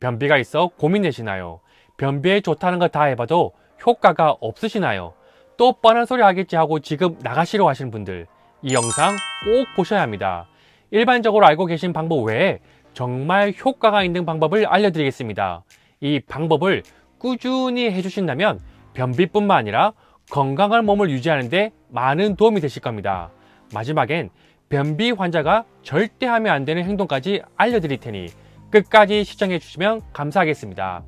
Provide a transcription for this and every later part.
변비가 있어 고민되시나요? 변비에 좋다는 거 다 해봐도 효과가 없으시나요? 또 뻔한 소리 하겠지 하고 지금 나가시려 하시는 분들 이 영상 꼭 보셔야 합니다. 일반적으로 알고 계신 방법 외에 정말 효과가 있는 방법을 알려드리겠습니다. 이 방법을 꾸준히 해주신다면 변비뿐만 아니라 건강한 몸을 유지하는데 많은 도움이 되실 겁니다. 마지막엔 변비 환자가 절대 하면 안 되는 행동까지 알려드릴 테니 끝까지 시청해 주시면 감사하겠습니다.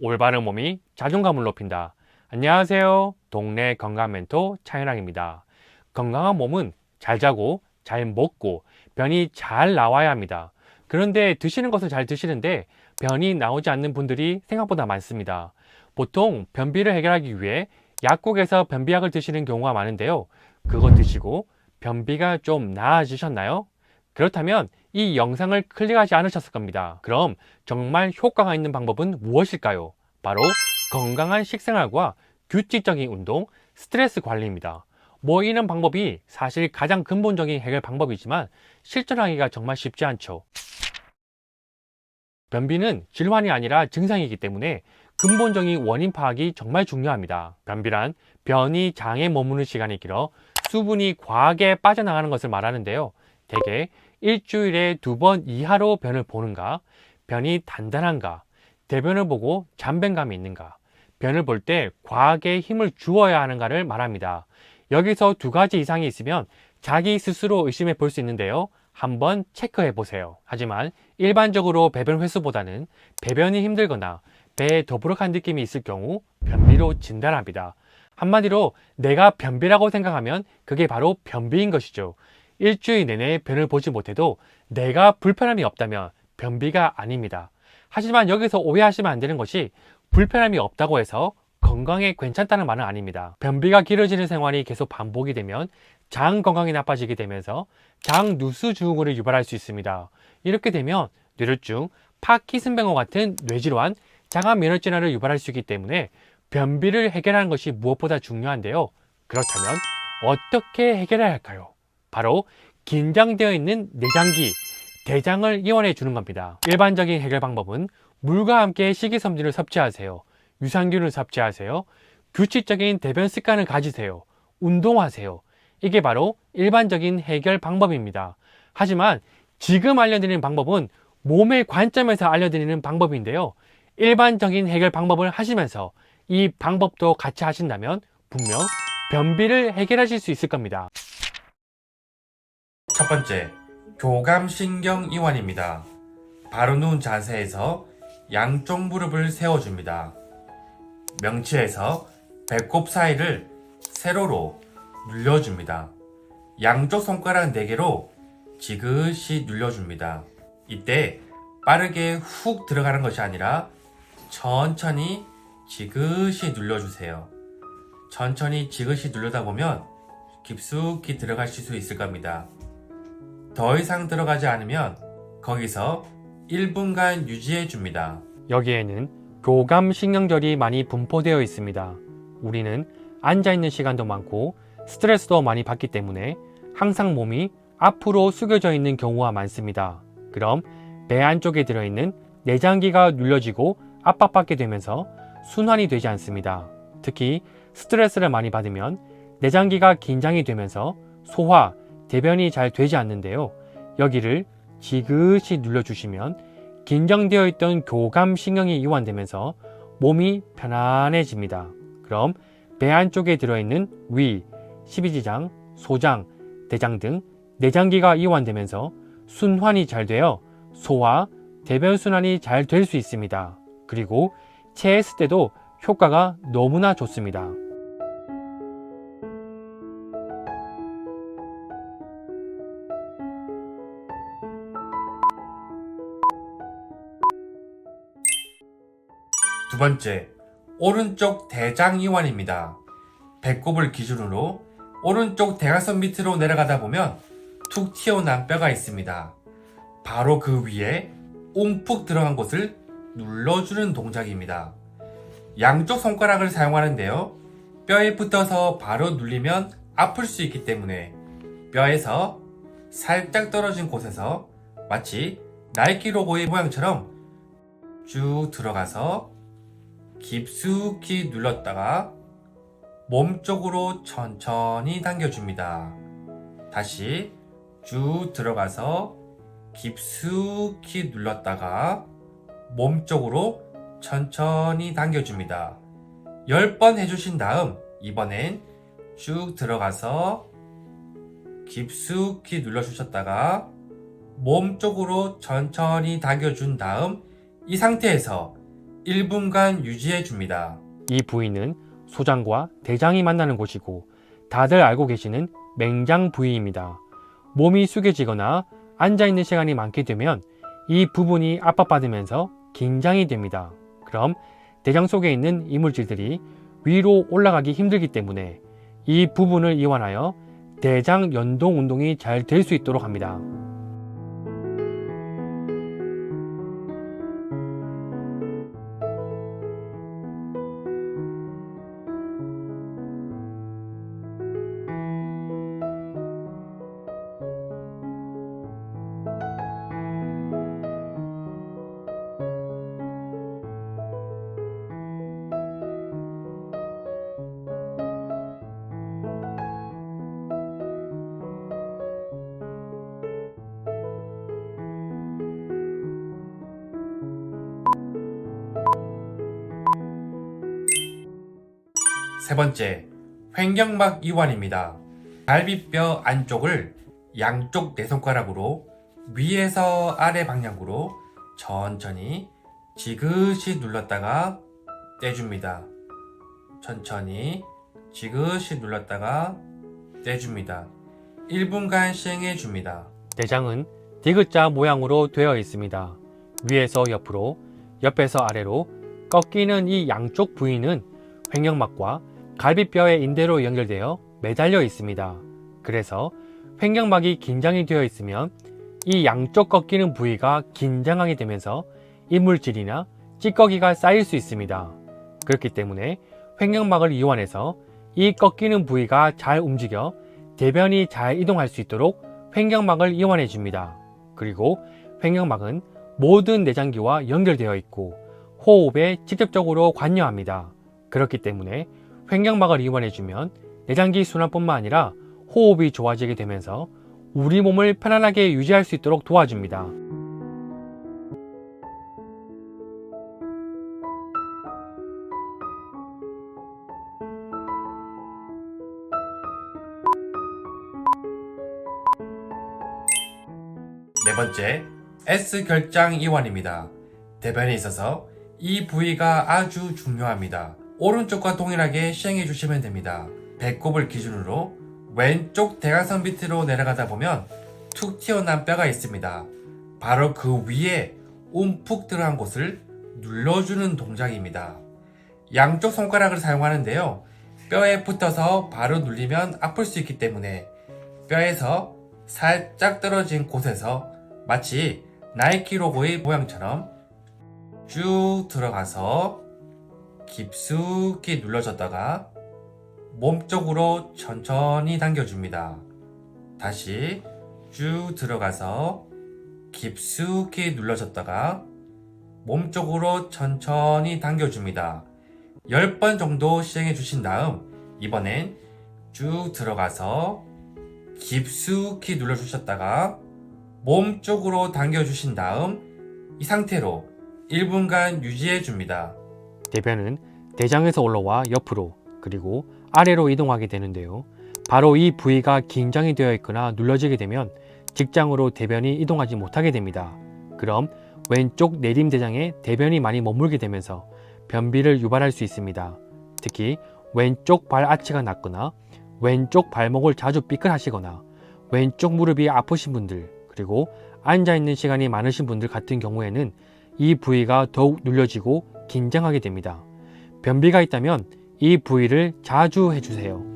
올바른 몸이 자존감을 높인다. 안녕하세요. 동네 건강 멘토 차현랑입니다. 건강한 몸은 잘 자고 잘 먹고 변이 잘 나와야 합니다. 그런데 드시는 것은 잘 드시는데 변이 나오지 않는 분들이 생각보다 많습니다. 보통 변비를 해결하기 위해 약국에서 변비약을 드시는 경우가 많은데요. 그거 드시고 변비가 좀 나아지셨나요? 그렇다면 이 영상을 클릭하지 않으셨을 겁니다. 그럼 정말 효과가 있는 방법은 무엇일까요? 바로 건강한 식생활과 규칙적인 운동, 스트레스 관리입니다. 모이는 방법이 사실 가장 근본적인 해결 방법이지만 실천하기가 정말 쉽지 않죠. 변비는 질환이 아니라 증상이기 때문에 근본적인 원인 파악이 정말 중요합니다. 변비란 변이 장에 머무는 시간이 길어 수분이 과하게 빠져나가는 것을 말하는데요. 대개 일주일에 두 번 이하로 변을 보는가, 변이 단단한가, 대변을 보고 잠변감이 있는가, 변을 볼 때 과하게 힘을 주어야 하는가를 말합니다. 여기서 두 가지 이상이 있으면 자기 스스로 의심해 볼 수 있는데요. 한번 체크해 보세요. 하지만 일반적으로 배변 횟수보다는 배변이 힘들거나 배에 더부룩한 느낌이 있을 경우 변비로 진단합니다. 한마디로 내가 변비라고 생각하면 그게 바로 변비인 것이죠. 일주일 내내 변을 보지 못해도 내가 불편함이 없다면 변비가 아닙니다. 하지만 여기서 오해하시면 안 되는 것이 불편함이 없다고 해서 건강에 괜찮다는 말은 아닙니다. 변비가 길어지는 생활이 계속 반복이 되면 장 건강이 나빠지게 되면서 장 누수 증후군을 유발할 수 있습니다. 이렇게 되면 뇌졸중, 파키슨병과 같은 뇌질환, 장암 면역 질환을 유발할 수 있기 때문에 변비를 해결하는 것이 무엇보다 중요한데요. 그렇다면 어떻게 해결해야 할까요? 바로 긴장되어 있는 내장기, 대장을 이완해 주는 겁니다. 일반적인 해결 방법은 물과 함께 식이섬유를 섭취하세요. 유산균을 섭취하세요. 규칙적인 대변 습관을 가지세요. 운동하세요. 이게 바로 일반적인 해결 방법입니다. 하지만 지금 알려드리는 방법은 몸의 관점에서 알려드리는 방법인데요. 일반적인 해결 방법을 하시면서 이 방법도 같이 하신다면 분명 변비를 해결하실 수 있을 겁니다. 첫 번째, 교감신경 이완입니다. 바로 누운 자세에서 양쪽 무릎을 세워줍니다. 명치에서 배꼽 사이를 세로로 눌려줍니다. 양쪽 손가락 4개로 지그시 눌려줍니다. 이때 빠르게 훅 들어가는 것이 아니라 천천히 지그시 눌러주세요. 천천히 지그시 누르다 보면 깊숙이 들어가실 수 있을 겁니다. 더 이상 들어가지 않으면 거기서 1분간 유지해 줍니다. 여기에는 교감 신경절이 많이 분포되어 있습니다. 우리는 앉아 있는 시간도 많고 스트레스도 많이 받기 때문에 항상 몸이 앞으로 숙여져 있는 경우가 많습니다. 그럼 배 안쪽에 들어있는 내장기가 눌려지고 압박받게 되면서 순환이 되지 않습니다. 특히 스트레스를 많이 받으면 내장기가 긴장이 되면서 소화, 대변이 잘 되지 않는데요. 여기를 지그시 눌러주시면 긴장되어 있던 교감 신경이 이완되면서 몸이 편안해집니다. 그럼 배 안쪽에 들어있는 위, 십이지장, 소장, 대장 등 내장기가 이완되면서 순환이 잘 되어 소화, 대변 순환이 잘 될 수 있습니다. 그리고 체했을 때도 효과가 너무나 좋습니다. 두 번째, 오른쪽 대장 이완입니다. 배꼽을 기준으로 오른쪽 대각선 밑으로 내려가다 보면 툭 튀어나온 뼈가 있습니다. 바로 그 위에 움푹 들어간 곳을 눌러주는 동작입니다. 양쪽 손가락을 사용하는데요. 뼈에 붙어서 바로 눌리면 아플 수 있기 때문에 뼈에서 살짝 떨어진 곳에서 마치 나이키 로고의 모양처럼 쭉 들어가서 깊숙이 눌렀다가 몸 쪽으로 천천히 당겨줍니다. 다시 쭉 들어가서 깊숙이 눌렀다가 몸 쪽으로 천천히 당겨줍니다. 10번 해주신 다음 이번엔 쭉 들어가서 깊숙이 눌러주셨다가 몸 쪽으로 천천히 당겨준 다음 이 상태에서 1분간 유지해 줍니다. 이 부위는 소장과 대장이 만나는 곳이고 다들 알고 계시는 맹장 부위입니다. 몸이 숙여지거나 앉아있는 시간이 많게 되면 이 부분이 압박받으면서 긴장이 됩니다. 그럼 대장 속에 있는 이물질들이 위로 올라가기 힘들기 때문에 이 부분을 이완하여 대장 연동 운동이 잘 될 수 있도록 합니다. 세 번째, 횡격막 이완입니다. 갈비뼈 안쪽을 양쪽 네 손가락으로 위에서 아래 방향으로 천천히 지그시 눌렀다가 떼줍니다. 천천히 지그시 눌렀다가 떼줍니다. 1분간 시행해 줍니다. 내장은 디귿자 모양으로 되어 있습니다. 위에서 옆으로, 옆에서 아래로 꺾이는 이 양쪽 부위는 횡격막과 갈비뼈의 인대로 연결되어 매달려 있습니다. 그래서 횡격막이 긴장이 되어 있으면 이 양쪽 꺾이는 부위가 긴장하게 되면서 이물질이나 찌꺼기가 쌓일 수 있습니다. 그렇기 때문에 횡격막을 이완해서 이 꺾이는 부위가 잘 움직여 대변이 잘 이동할 수 있도록 횡격막을 이완해 줍니다. 그리고 횡격막은 모든 내장기와 연결되어 있고 호흡에 직접적으로 관여합니다. 그렇기 때문에 횡격막을 이완해주면 내장기 순환뿐만 아니라 호흡이 좋아지게 되면서 우리 몸을 편안하게 유지할 수 있도록 도와줍니다. 네 번째, S 결장 이완입니다. 대변에 있어서 이 부위가 아주 중요합니다. 오른쪽과 동일하게 시행해 주시면 됩니다. 배꼽을 기준으로 왼쪽 대각선 밑으로 내려가다 보면 툭 튀어나온 뼈가 있습니다. 바로 그 위에 움푹 들어간 곳을 눌러주는 동작입니다. 양쪽 손가락을 사용하는데요. 뼈에 붙어서 바로 눌리면 아플 수 있기 때문에 뼈에서 살짝 떨어진 곳에서 마치 나이키 로고의 모양처럼 쭉 들어가서 깊숙이 눌러줬다가 몸쪽으로 천천히 당겨줍니다. 다시 쭉 들어가서 깊숙이 눌러줬다가 몸쪽으로 천천히 당겨줍니다. 10번 정도 시행해 주신 다음 이번엔 쭉 들어가서 깊숙이 눌러주셨다가 몸 쪽으로 당겨주신 다음 이 상태로 1분간 유지해 줍니다. 대변은 대장에서 올라와 옆으로 그리고 아래로 이동하게 되는데요. 바로 이 부위가 긴장이 되어 있거나 눌러지게 되면 직장으로 대변이 이동하지 못하게 됩니다. 그럼 왼쪽 내림대장에 대변이 많이 머물게 되면서 변비를 유발할 수 있습니다. 특히 왼쪽 발 아치가 낮거나 왼쪽 발목을 자주 삐끗하시거나 왼쪽 무릎이 아프신 분들 그리고 앉아있는 시간이 많으신 분들 같은 경우에는 이 부위가 더욱 눌려지고 긴장하게 됩니다. 변비가 있다면 이 부위를 자주 해주세요.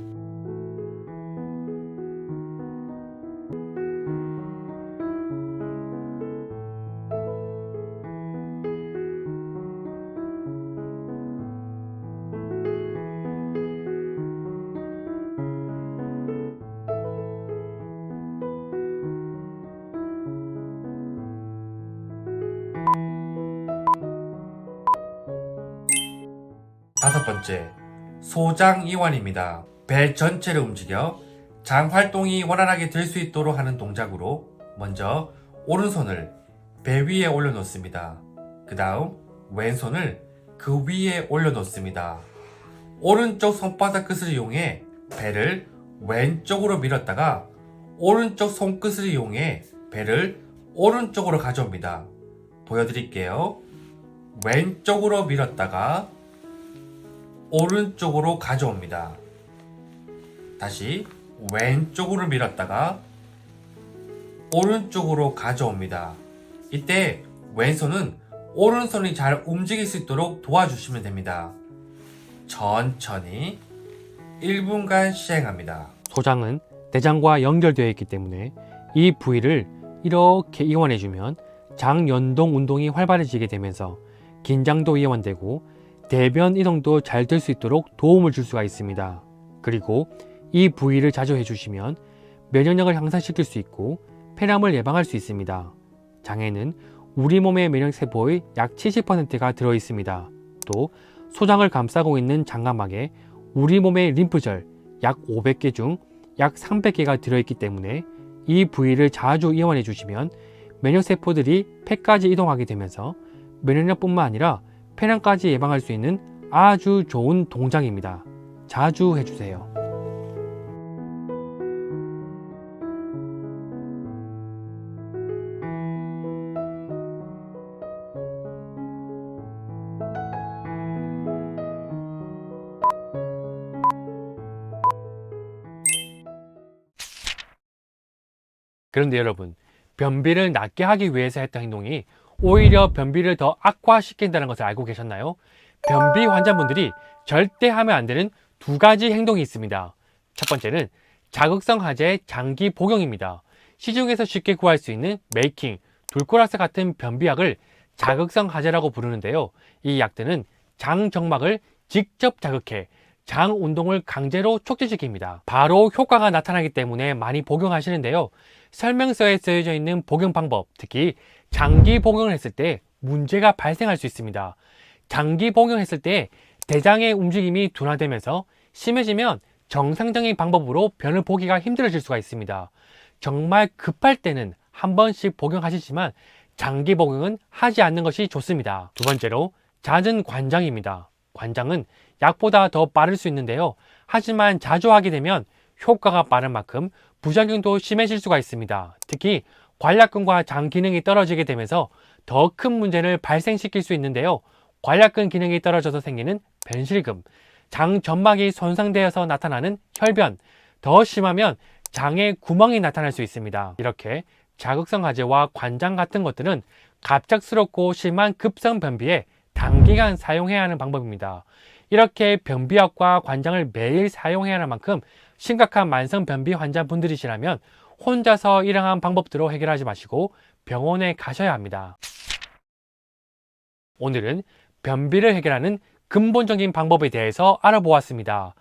번째, 소장 이완입니다. 배 전체를 움직여 장 활동이 원활하게 될 수 있도록 하는 동작으로 먼저 오른손을 배 위에 올려놓습니다. 그 다음 왼손을 그 위에 올려놓습니다. 오른쪽 손바닥 끝을 이용해 배를 왼쪽으로 밀었다가 오른쪽 손끝을 이용해 배를 오른쪽으로 가져옵니다. 보여드릴게요. 왼쪽으로 밀었다가 오른쪽으로 가져옵니다. 다시 왼쪽으로 밀었다가 오른쪽으로 가져옵니다. 이때 왼손은 오른손이 잘 움직일 수 있도록 도와주시면 됩니다. 천천히 1분간 시행합니다. 소장은 내장과 연결되어 있기 때문에 이 부위를 이렇게 이완해주면 장 연동 운동이 활발해지게 되면서 긴장도 이완되고 대변 이동도 잘 될 수 있도록 도움을 줄 수가 있습니다. 그리고 이 부위를 자주 해주시면 면역력을 향상시킬 수 있고 폐렴을 예방할 수 있습니다. 장에는 우리 몸의 면역 세포의 약 70%가 들어 있습니다. 또 소장을 감싸고 있는 장가막에 우리 몸의 림프절 약 500개 중 약 300개가 들어있기 때문에 이 부위를 자주 이완해 주시면 면역 세포들이 폐까지 이동하게 되면서 면역력뿐만 아니라 폐렴까지 예방할 수 있는 아주 좋은 동작입니다. 자주 해주세요. 그런데 여러분, 변비를 낫게 하기 위해서 했던 행동이 오히려 변비를 더 악화시킨다는 것을 알고 계셨나요? 변비 환자분들이 절대 하면 안 되는 두 가지 행동이 있습니다. 첫 번째는 자극성 하제 장기 복용입니다. 시중에서 쉽게 구할 수 있는 메이킹, 둘코락스 같은 변비약을 자극성 하제라고 부르는데요. 이 약들은 장 정막을 직접 자극해 장 운동을 강제로 촉진시킵니다. 바로 효과가 나타나기 때문에 많이 복용하시는데요. 설명서에 쓰여져 있는 복용 방법, 특히 장기 복용을 했을 때 문제가 발생할 수 있습니다. 장기 복용했을 때 대장의 움직임이 둔화되면서 심해지면 정상적인 방법으로 변을 보기가 힘들어질 수가 있습니다. 정말 급할 때는 한 번씩 복용하시지만 장기 복용은 하지 않는 것이 좋습니다. 두 번째로 잦은 관장입니다. 관장은 약보다 더 빠를 수 있는데요. 하지만 자주 하게 되면 효과가 빠른 만큼 부작용도 심해질 수가 있습니다. 특히 관략근과 장 기능이 떨어지게 되면서 더 큰 문제를 발생시킬 수 있는데요. 관략근 기능이 떨어져서 생기는 변실금, 장 점막이 손상되어서 나타나는 혈변, 더 심하면 장에 구멍이 나타날 수 있습니다. 이렇게 자극성 하제와 관장 같은 것들은 갑작스럽고 심한 급성 변비에 단기간 사용해야 하는 방법입니다. 이렇게 변비약과 관장을 매일 사용해야 하는 만큼 심각한 만성 변비 환자분들이시라면 혼자서 이러한 방법대로 해결하지 마시고 병원에 가셔야 합니다. 오늘은 변비를 해결하는 근본적인 방법에 대해서 알아보았습니다.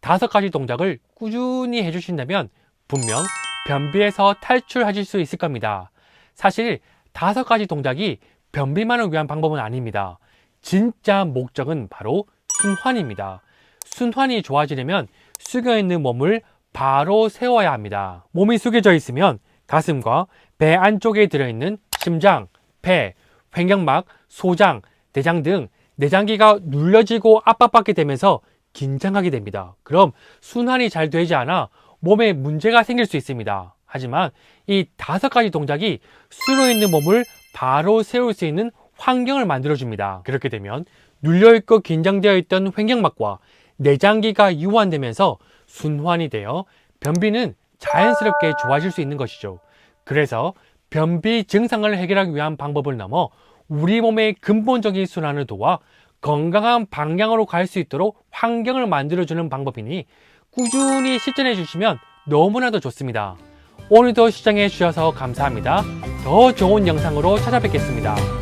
다섯 가지 동작을 꾸준히 해주신다면 분명 변비에서 탈출하실 수 있을 겁니다. 사실 다섯 가지 동작이 변비만을 위한 방법은 아닙니다. 진짜 목적은 바로 순환입니다. 순환이 좋아지려면 숙여 있는 몸을 바로 세워야 합니다. 몸이 숙여져 있으면 가슴과 배 안쪽에 들어있는 심장, 폐, 횡격막, 소장, 내장 등 내장기가 눌려지고 압박받게 되면서 긴장하게 됩니다. 그럼 순환이 잘 되지 않아 몸에 문제가 생길 수 있습니다. 하지만 이 다섯 가지 동작이 숙여 있는 몸을 바로 세울 수 있는 환경을 만들어줍니다. 그렇게 되면 눌려있고 긴장되어 있던 횡격막과 내장기가 이완되면서 순환이 되어 변비는 자연스럽게 좋아질 수 있는 것이죠. 그래서 변비 증상을 해결하기 위한 방법을 넘어 우리 몸의 근본적인 순환을 도와 건강한 방향으로 갈 수 있도록 환경을 만들어주는 방법이니 꾸준히 실천해 주시면 너무나도 좋습니다. 오늘도 시청해 주셔서 감사합니다. 더 좋은 영상으로 찾아뵙겠습니다.